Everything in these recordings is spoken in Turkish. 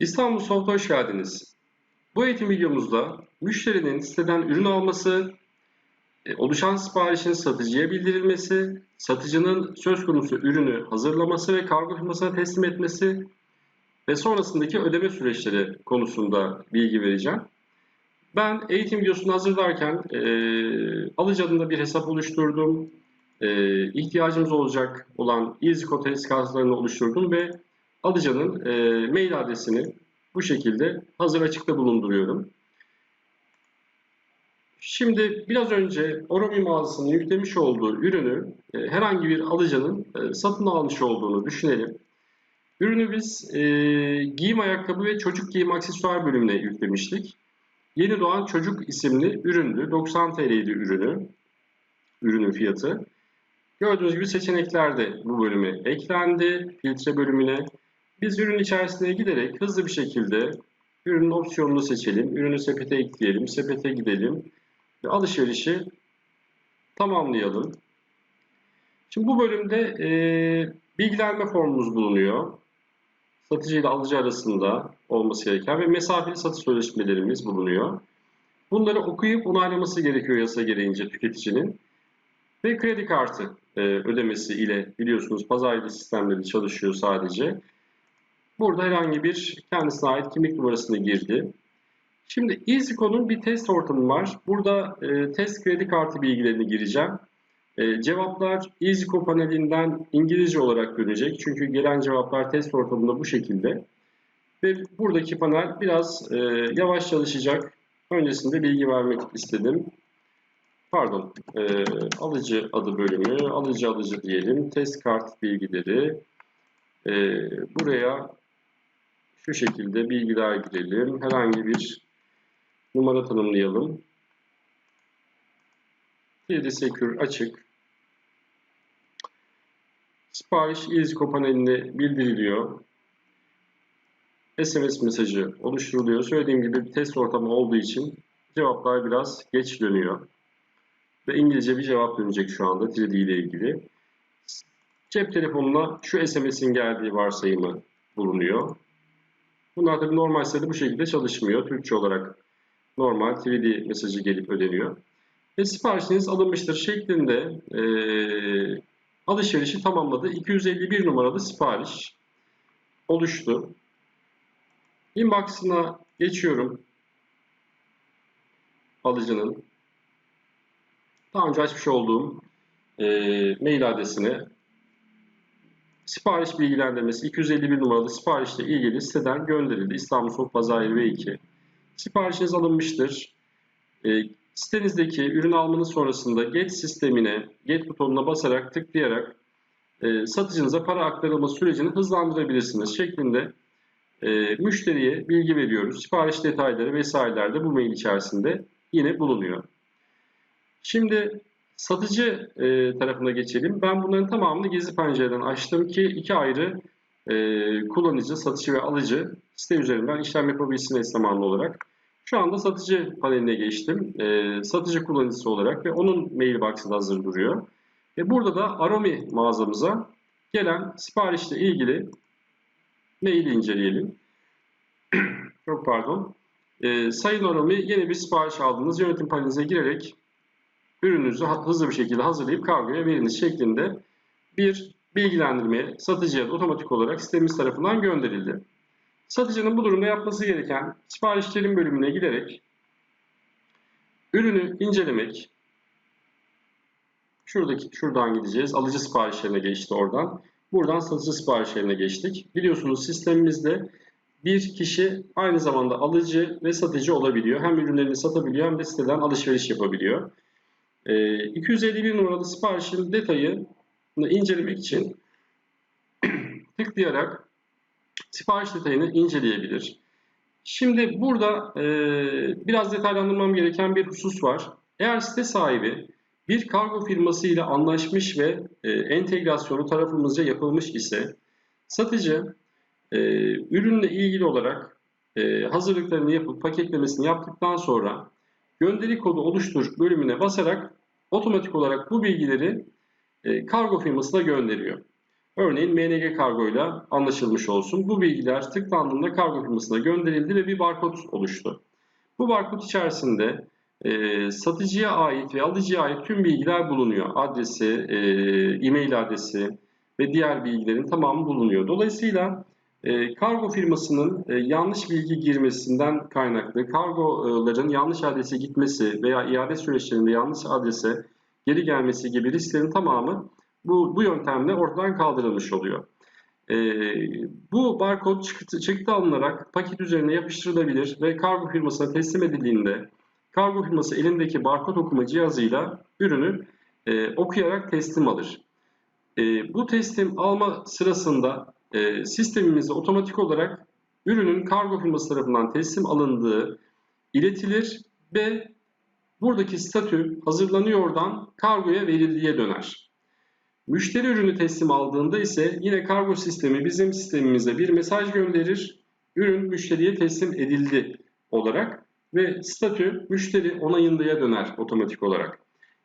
İstanbul Soft'a hoş geldiniz. Bu eğitim videomuzda müşterinin siteden ürün alması, e, oluşan siparişin satıcıya bildirilmesi, satıcının söz konusu ürünü hazırlaması ve kargo firmasına teslim etmesi ve sonrasındaki ödeme süreçleri konusunda bilgi vereceğim. Ben eğitim videosunu hazırlarken e, alıcı adında bir hesap oluşturdum. E, ihtiyacımız olacak olan EasyCode test kartlarını oluşturdum ve alıcının e, mail adresini bu şekilde hazır açıkta bulunduruyorum. Şimdi biraz önce Oromi mağazasının yüklemiş olduğu ürünü e, herhangi bir alıcının e, satın almış olduğunu düşünelim. Ürünü biz e, giyim ayakkabı ve çocuk giyim aksesuar bölümüne yüklemiştik. Yeni doğan çocuk isimli üründü. 90 TL'ydi ürünü. Ürünün fiyatı. Gördüğünüz gibi seçenekler de bu bölüme eklendi. Filtre bölümüne. Biz ürün içerisine giderek hızlı bir şekilde ürünün opsiyonunu seçelim. Ürünü sepete ekleyelim. Sepete gidelim. Ve alışverişi tamamlayalım. Şimdi bu bölümde e, bilgilenme formumuz bulunuyor. Satıcı ile alıcı arasında olması gereken ve mesafeli satış sözleşmelerimiz bulunuyor. Bunları okuyup onaylaması gerekiyor yasa gereğince tüketicinin. Ve kredi kartı e, ödemesi ile biliyorsunuz pazar sistemleri çalışıyor sadece. Burada herhangi bir kendisine ait kimlik numarasını girdi. Şimdi EasyCode'un bir test ortamı var. Burada e, test kredi kartı bilgilerini gireceğim. E, cevaplar EasyCode panelinden İngilizce olarak dönecek. Çünkü gelen cevaplar test ortamında bu şekilde. Ve buradaki panel biraz e, yavaş çalışacak. Öncesinde bilgi vermek istedim. Pardon, e, alıcı adı bölümü, alıcı alıcı diyelim. Test kart bilgileri. E, buraya şu şekilde bilgiler girelim. Herhangi bir numara tanımlayalım. 7 Secure açık. Sipariş EasyCo paneline bildiriliyor. SMS mesajı oluşturuluyor. Söylediğim gibi bir test ortamı olduğu için cevaplar biraz geç dönüyor. Ve İngilizce bir cevap dönecek şu anda 3D ile ilgili. Cep telefonuna şu SMS'in geldiği varsayımı bulunuyor. Bunlar tabii normal sitede bu şekilde çalışmıyor. Türkçe olarak normal 3D mesajı gelip ödeniyor. Ve siparişiniz alınmıştır şeklinde e, alışverişi tamamladı. 251 numaralı sipariş oluştu. Inbox'ına geçiyorum. Alıcının. Daha önce açmış olduğum e, mail adresine sipariş bilgilendirmesi 251 numaralı siparişle ilgili siteden gönderildi. İstanbul Soğuk Pazarı V2. Siparişiniz alınmıştır. E, sitenizdeki ürün almanız sonrasında Get sistemine, Get butonuna basarak tıklayarak e, satıcınıza para aktarılma sürecini hızlandırabilirsiniz şeklinde e, müşteriye bilgi veriyoruz. Sipariş detayları vesaireler de bu mail içerisinde yine bulunuyor. Şimdi satıcı e, tarafına geçelim. Ben bunların tamamını gizli pencereden açtım ki iki ayrı e, kullanıcı, satıcı ve alıcı site üzerinden işlem yapabilsin eş zamanlı olarak. Şu anda satıcı paneline geçtim. E, satıcı kullanıcısı olarak ve onun mailbox'ı da hazır duruyor. Ve burada da Aromi mağazamıza gelen siparişle ilgili maili inceleyelim. Çok pardon. E, Sayın Aromi yeni bir sipariş aldınız. Yönetim panelinize girerek ürününüzü hızlı bir şekilde hazırlayıp kargoya veriniz şeklinde bir bilgilendirme satıcıya otomatik olarak sistemimiz tarafından gönderildi. Satıcının bu durumda yapması gereken siparişlerin bölümüne giderek ürünü incelemek, şuradaki şuradan gideceğiz. Alıcı siparişlerine geçti oradan. Buradan satıcı siparişlerine geçtik. Biliyorsunuz sistemimizde bir kişi aynı zamanda alıcı ve satıcı olabiliyor. Hem ürünlerini satabiliyor hem de siteden alışveriş yapabiliyor. 251 ee, numaralı siparişin detayını incelemek için tıklayarak sipariş detayını inceleyebilir. Şimdi burada e, biraz detaylandırmam gereken bir husus var. Eğer site sahibi bir kargo firması ile anlaşmış ve e, entegrasyonu tarafımızca yapılmış ise satıcı e, ürünle ilgili olarak e, hazırlıklarını yapıp paketlemesini yaptıktan sonra gönderi kodu oluştur bölümüne basarak otomatik olarak bu bilgileri e, kargo firmasına gönderiyor. Örneğin MNG kargoyla anlaşılmış olsun. Bu bilgiler tıklandığında kargo firmasına gönderildi ve bir barkod oluştu. Bu barkod içerisinde e, satıcıya ait ve alıcıya ait tüm bilgiler bulunuyor. Adresi, e, e-mail adresi ve diğer bilgilerin tamamı bulunuyor. Dolayısıyla e, kargo firmasının e, yanlış bilgi girmesinden kaynaklı kargoların yanlış adrese gitmesi veya iade süreçlerinde yanlış adrese geri gelmesi gibi risklerin tamamı bu, bu yöntemle ortadan kaldırılmış oluyor. E, bu barkod çıktı, çıktı alınarak paket üzerine yapıştırılabilir ve kargo firmasına teslim edildiğinde kargo firması elindeki barkod okuma cihazıyla ürünü e, okuyarak teslim alır. E, bu teslim alma sırasında e, sistemimizde otomatik olarak ürünün kargo firması tarafından teslim alındığı iletilir ve buradaki statü hazırlanıyordan kargoya verildiğe döner. Müşteri ürünü teslim aldığında ise yine kargo sistemi bizim sistemimize bir mesaj gönderir. Ürün müşteriye teslim edildi olarak ve statü müşteri onayındaya döner otomatik olarak.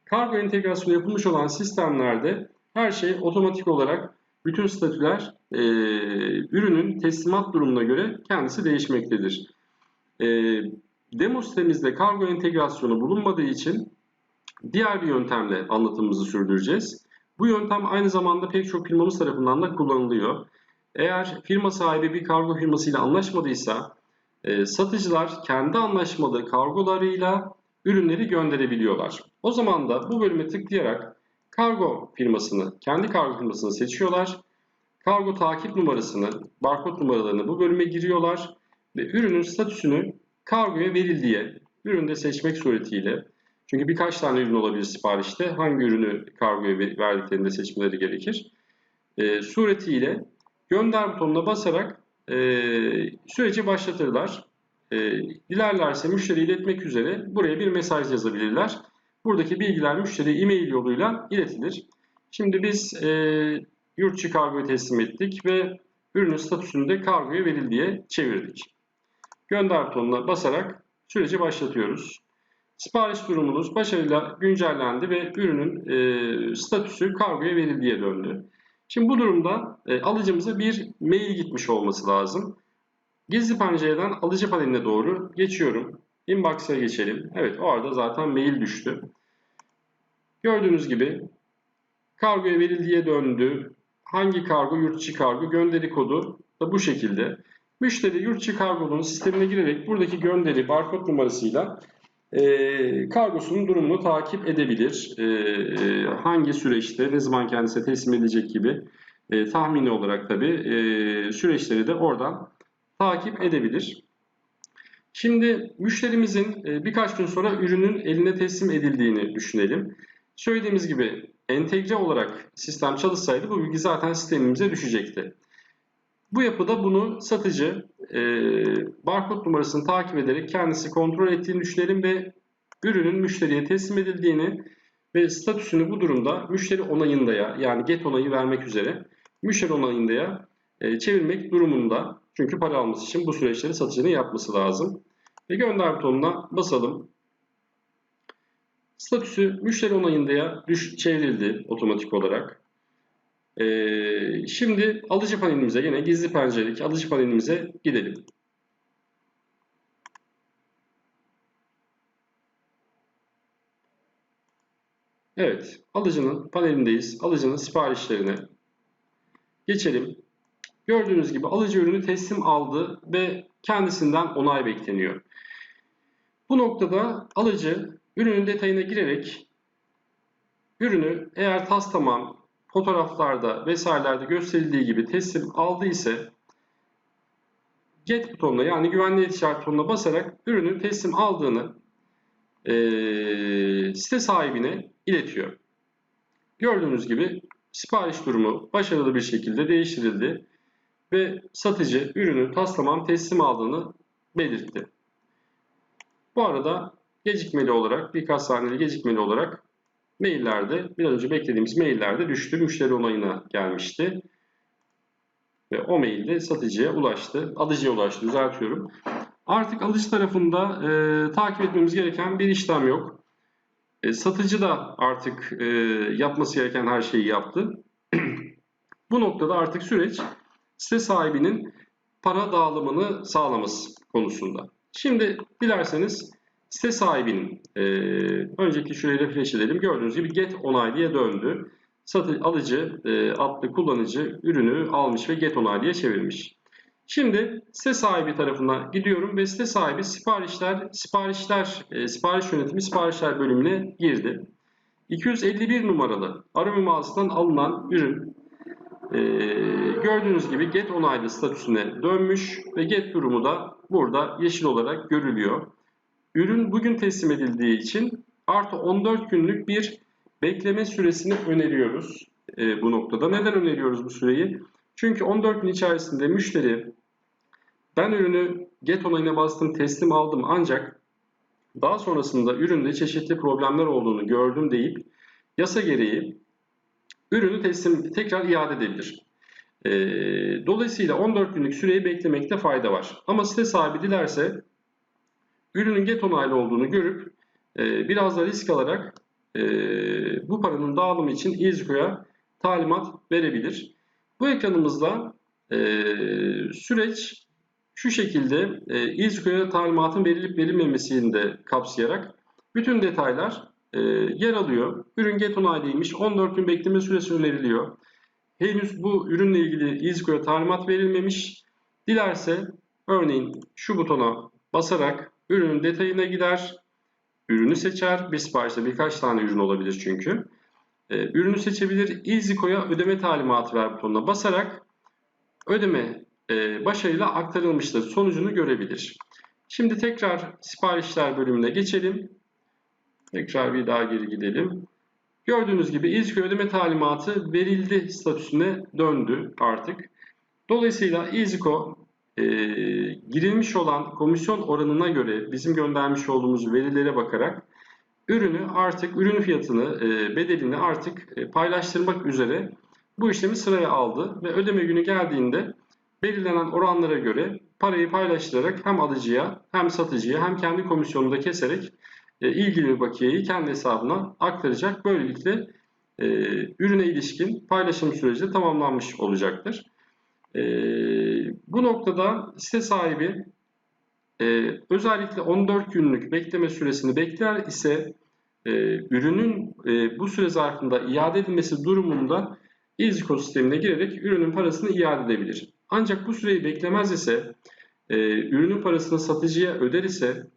Kargo entegrasyonu yapılmış olan sistemlerde her şey otomatik olarak bütün statüler e, ürünün teslimat durumuna göre kendisi değişmektedir. E, demo sitemizde kargo entegrasyonu bulunmadığı için diğer bir yöntemle anlatımımızı sürdüreceğiz. Bu yöntem aynı zamanda pek çok firmamız tarafından da kullanılıyor. Eğer firma sahibi bir kargo firmasıyla anlaşmadıysa e, satıcılar kendi anlaşmalı kargolarıyla ürünleri gönderebiliyorlar. O zaman da bu bölüme tıklayarak kargo firmasını, kendi kargo firmasını seçiyorlar. Kargo takip numarasını, barkod numaralarını bu bölüme giriyorlar ve ürünün statüsünü kargoya verildiği üründe seçmek suretiyle çünkü birkaç tane ürün olabilir siparişte. Hangi ürünü kargoya verdiklerinde seçmeleri gerekir. E, suretiyle gönder butonuna basarak e, süreci başlatırlar. E, dilerlerse müşteri iletmek üzere buraya bir mesaj yazabilirler. Buradaki bilgiler müşteri e-mail yoluyla iletilir. Şimdi biz e, yurt kargoyu teslim ettik ve ürünün statüsünü de kargoya verildiğe çevirdik. Gönder butonuna basarak süreci başlatıyoruz. Sipariş durumunuz başarıyla güncellendi ve ürünün e, statüsü kargoya verildiğe döndü. Şimdi bu durumda e, alıcımıza bir mail gitmiş olması lazım. Gizli pencereden alıcı paneline doğru geçiyorum. Inbox'a geçelim. Evet o arada zaten mail düştü. Gördüğünüz gibi kargoya verildiğe döndü. Hangi kargo? Yurtçı kargo. Gönderi kodu da bu şekilde. Müşteri yurtçı kargonun sistemine girerek buradaki gönderi barkod numarasıyla e, kargosunun durumunu takip edebilir. E, hangi süreçte, ne zaman kendisine teslim edecek gibi e, tahmini olarak tabi e, süreçleri de oradan takip edebilir. Şimdi müşterimizin e, birkaç gün sonra ürünün eline teslim edildiğini düşünelim. Söylediğimiz gibi entegre olarak sistem çalışsaydı bu bilgi zaten sistemimize düşecekti. Bu yapıda bunu satıcı e, barkod numarasını takip ederek kendisi kontrol ettiğini düşünelim ve ürünün müşteriye teslim edildiğini ve statüsünü bu durumda müşteri onayındaya yani get onayı vermek üzere müşteri onayındaya e, çevirmek durumunda. Çünkü para alması için bu süreçleri satıcının yapması lazım. Ve gönder butonuna basalım. Statüsü müşteri onayındaya düş, çevrildi otomatik olarak. Ee, şimdi alıcı panelimize yine gizli penceredeki alıcı panelimize gidelim. Evet, alıcının panelindeyiz. Alıcının siparişlerine geçelim. Gördüğünüz gibi alıcı ürünü teslim aldı ve kendisinden onay bekleniyor. Bu noktada alıcı ürünün detayına girerek ürünü eğer tas tamam fotoğraflarda vesairelerde gösterildiği gibi teslim aldı ise get butonuna yani güvenli işaret butonuna basarak ürünün teslim aldığını e, site sahibine iletiyor. Gördüğünüz gibi sipariş durumu başarılı bir şekilde değiştirildi ve satıcı ürünü taslaman teslim aldığını belirtti. Bu arada gecikmeli olarak birkaç saniyeli gecikmeli olarak maillerde biraz önce beklediğimiz maillerde düştü. Müşteri onayına gelmişti. Ve o mail de satıcıya ulaştı. Alıcıya ulaştı düzeltiyorum. Artık alıcı tarafında e, takip etmemiz gereken bir işlem yok. E, satıcı da artık e, yapması gereken her şeyi yaptı. Bu noktada artık süreç site sahibinin para dağılımını sağlaması konusunda. Şimdi dilerseniz site sahibinin e, önceki şurayı refresh edelim. Gördüğünüz gibi get onaylıya döndü. Satı, alıcı e, adlı kullanıcı ürünü almış ve get onaylıya çevirmiş. Şimdi site sahibi tarafına gidiyorum ve site sahibi siparişler, siparişler, e, sipariş yönetimi siparişler bölümüne girdi. 251 numaralı arama mağazasından alınan ürün e, gördüğünüz gibi get onaylı statüsüne dönmüş ve get durumu da burada yeşil olarak görülüyor. Ürün bugün teslim edildiği için artı 14 günlük bir bekleme süresini öneriyoruz e, bu noktada. Neden öneriyoruz bu süreyi? Çünkü 14 gün içerisinde müşteri ben ürünü get onayına bastım teslim aldım ancak daha sonrasında üründe çeşitli problemler olduğunu gördüm deyip yasa gereği ürünü teslim tekrar iade edebilir. E, dolayısıyla 14 günlük süreyi beklemekte fayda var. Ama site sahibi dilerse ürünün get onaylı olduğunu görüp e, biraz da risk alarak e, bu paranın dağılımı için İZKO'ya talimat verebilir. Bu ekranımızda e, süreç şu şekilde e, İZKO'ya talimatın verilip verilmemesini de kapsayarak bütün detaylar e, yer alıyor. Ürün get onaylıymış. 14 gün bekleme süresi öneriliyor. Henüz bu ürünle ilgili İZKO'ya talimat verilmemiş. Dilerse örneğin şu butona basarak ürünün detayına gider. Ürünü seçer. Bir siparişte birkaç tane ürün olabilir çünkü. E, ürünü seçebilir. İZKO'ya ödeme talimatı ver butonuna basarak ödeme e, başarıyla aktarılmıştır sonucunu görebilir. Şimdi tekrar siparişler bölümüne geçelim. Tekrar bir daha geri gidelim. Gördüğünüz gibi İZKO ödeme talimatı verildi statüsüne döndü artık. Dolayısıyla İZKO e, girilmiş olan komisyon oranına göre bizim göndermiş olduğumuz verilere bakarak ürünü artık ürün fiyatını, e, bedelini artık e, paylaştırmak üzere bu işlemi sıraya aldı ve ödeme günü geldiğinde belirlenen oranlara göre parayı paylaştırarak hem alıcıya hem satıcıya hem kendi komisyonunu da keserek e, ilgili bakiyeyi kendi hesabına aktaracak. Böylelikle e, ürüne ilişkin paylaşım süreci tamamlanmış olacaktır. E, bu noktada site sahibi e, özellikle 14 günlük bekleme süresini bekler ise e, ürünün e, bu süre zarfında iade edilmesi durumunda İZKO sistemine girerek ürünün parasını iade edebilir. Ancak bu süreyi beklemez ise e, ürünün parasını satıcıya öder ise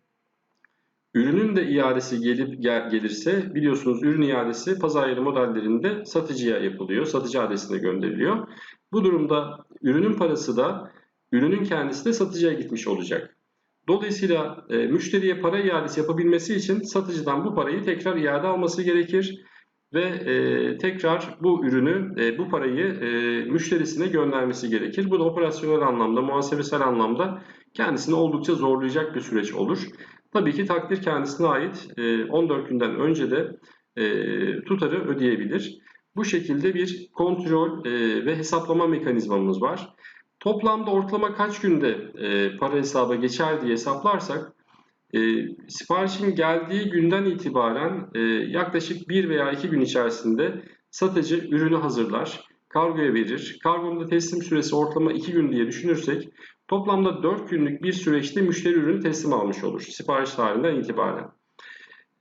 ürünün de iadesi gelip gel, gelirse biliyorsunuz ürün iadesi pazar yeri modellerinde satıcıya yapılıyor. Satıcı adresine gönderiliyor. Bu durumda ürünün parası da ürünün kendisi de satıcıya gitmiş olacak. Dolayısıyla e, müşteriye para iadesi yapabilmesi için satıcıdan bu parayı tekrar iade alması gerekir ve e, tekrar bu ürünü, e, bu parayı e, müşterisine göndermesi gerekir. Bu da operasyonel anlamda, muhasebesel anlamda kendisini oldukça zorlayacak bir süreç olur. Tabii ki takdir kendisine ait e, 14 günden önce de e, tutarı ödeyebilir. Bu şekilde bir kontrol e, ve hesaplama mekanizmamız var. Toplamda ortalama kaç günde e, para hesaba geçer diye hesaplarsak e, siparişin geldiği günden itibaren e, yaklaşık 1 veya 2 gün içerisinde satıcı ürünü hazırlar, kargoya verir. Kargonun da teslim süresi ortalama 2 gün diye düşünürsek toplamda 4 günlük bir süreçte müşteri ürünü teslim almış olur sipariş tarihinden itibaren.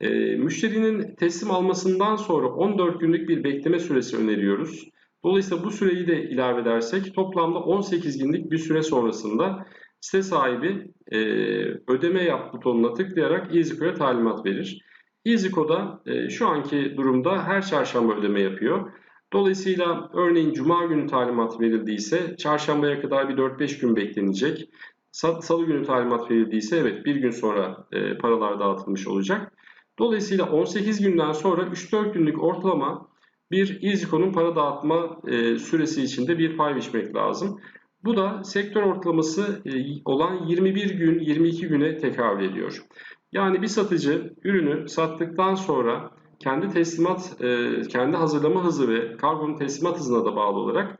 E, müşterinin teslim almasından sonra 14 günlük bir bekleme süresi öneriyoruz. Dolayısıyla bu süreyi de ilave edersek toplamda 18 günlük bir süre sonrasında site sahibi e, ödeme yap butonuna tıklayarak EasyCo'ya talimat verir. EasyCo'da e, şu anki durumda her çarşamba ödeme yapıyor. Dolayısıyla örneğin cuma günü talimat verildiyse çarşambaya kadar bir 4-5 gün beklenecek. Salı günü talimat verildiyse evet bir gün sonra e, paralar dağıtılmış olacak. Dolayısıyla 18 günden sonra 3-4 günlük ortalama bir EasyCo'nun para dağıtma e, süresi içinde bir pay biçmek lazım. Bu da sektör ortalaması e, olan 21 gün 22 güne tekabül ediyor. Yani bir satıcı ürünü sattıktan sonra kendi teslimat, e, kendi hazırlama hızı ve kargonun teslimat hızına da bağlı olarak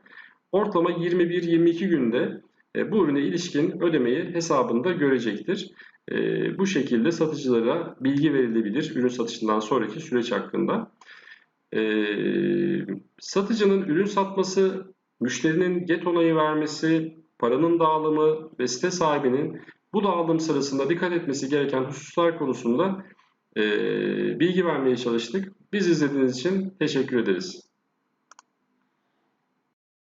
ortalama 21-22 günde e, bu ürüne ilişkin ödemeyi hesabında görecektir. Bu şekilde satıcılara bilgi verilebilir ürün satışından sonraki süreç hakkında. Satıcının ürün satması müşterinin get onayı vermesi, paranın dağılımı ve site sahibinin bu dağılım sırasında dikkat etmesi gereken hususlar konusunda e, bilgi vermeye çalıştık. Biz izlediğiniz için teşekkür ederiz.